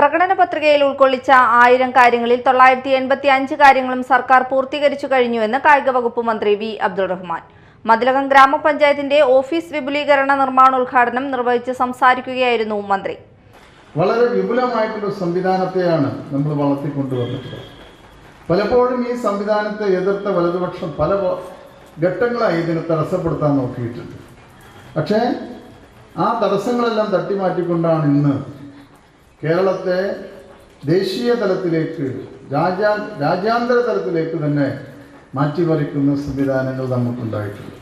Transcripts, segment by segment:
പ്രകടന പത്രികയിൽ ഉൾക്കൊള്ളിച്ച ആയിരം കാര്യങ്ങളിൽ തൊള്ളായിരത്തി എൺപത്തി അഞ്ച് കാര്യങ്ങളും സർക്കാർ പൂർത്തീകരിച്ചു കഴിഞ്ഞുവെന്ന് കായിക വകുപ്പ് മന്ത്രി വി അബ്ദുൾ റഹ്മാൻ. മതിലകം ഗ്രാമപഞ്ചായത്തിന്റെ ഓഫീസ് വിപുലീകരണ നിർമ്മാണോദ്ഘാടനം നിർവഹിച്ച് സംസാരിക്കുകയായിരുന്നു മന്ത്രി. വളരെ വിപുലമായിട്ടുള്ള സംവിധാനത്തെയാണ് നമ്മൾ വളർത്തിക്കൊണ്ടുവന്നിട്ടുള്ളത്. പലപ്പോഴും ഈ സംവിധാനത്തെ എതിർത്ത വലതുപക്ഷം പല ഘട്ടങ്ങളായി ഇതിനെ തടസ്സപ്പെടുത്താൻ നോക്കിയിട്ടുണ്ട്. പക്ഷേ ആ തടസ്സങ്ങളെല്ലാം തട്ടിമാറ്റിക്കൊണ്ടാണ് ഇന്ന് കേരളത്തെ ദേശീയ തലത്തിലേക്ക് രാജ്യാ രാജ്യാന്തര തലത്തിലേക്ക് തന്നെ മാറ്റിമറിക്കുന്ന സംവിധാനങ്ങൾ നമുക്കുണ്ടായിട്ടുണ്ട്.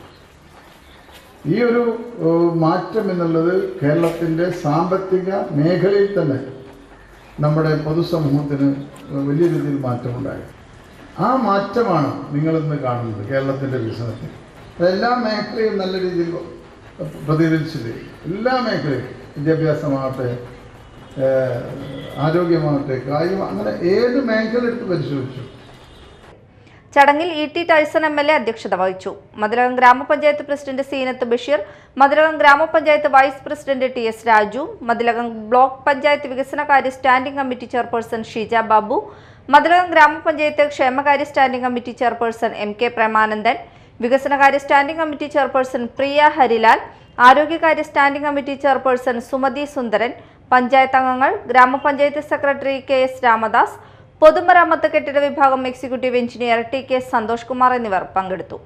ഈ ഒരു മാറ്റം എന്നുള്ളത് കേരളത്തിന്റെ സാമ്പത്തിക മേഖലയിൽ തന്നെ നമ്മുടെ പൊതുസമൂഹത്തിന് വലിയ രീതിയിൽ മാറ്റമുണ്ടായി. ആ മാറ്റമാണ് നിങ്ങളിന്ന് കാണുന്നത് കേരളത്തിന്റെ വികസനത്തിൽ. എല്ലാ മേഖലയും നല്ല രീതിയിൽ പ്രതികരിച്ചത് എല്ലാ മേഖലയും വിദ്യാഭ്യാസമാകട്ടെ ആരോഗ്യമാകട്ടെ കായികം അങ്ങനെ ഏത് മേഖല എടുത്ത് പരിശോധിച്ചു? ചടങ്ങിൽ E T Tyson M L A അധ്യക്ഷത വഹിച്ചു. മതിലകം ഗ്രാമപഞ്ചായത്ത് പ്രസിഡന്റ് സീനത്ത് ബഷീർ മതിലകം ഗ്രാമപഞ്ചായത്ത് vice president T S Raju Mathilakam block panchayat വികസനകാര്യ standing committee chairperson Sheeja Babu Mathilakam ഗ്രാമപഞ്ചായത്ത് ക്ഷേമകാര്യ standing committee chairperson M K Premanandan വികസനകാര്യ standing committee chairperson Priya Harilal ആരോഗ്യകാര്യ standing committee chairperson Sumathi Sundaran panchayat അംഗങ്ങൾ ഗ്രാമപഞ്ചായത്ത് secretary K S Ramadas പൊതുമരാമത്ത് കെട്ടിട വിഭാഗം executive engineer T K Santhosh Kumar എന്നിവർ പങ്കെടുത്തു.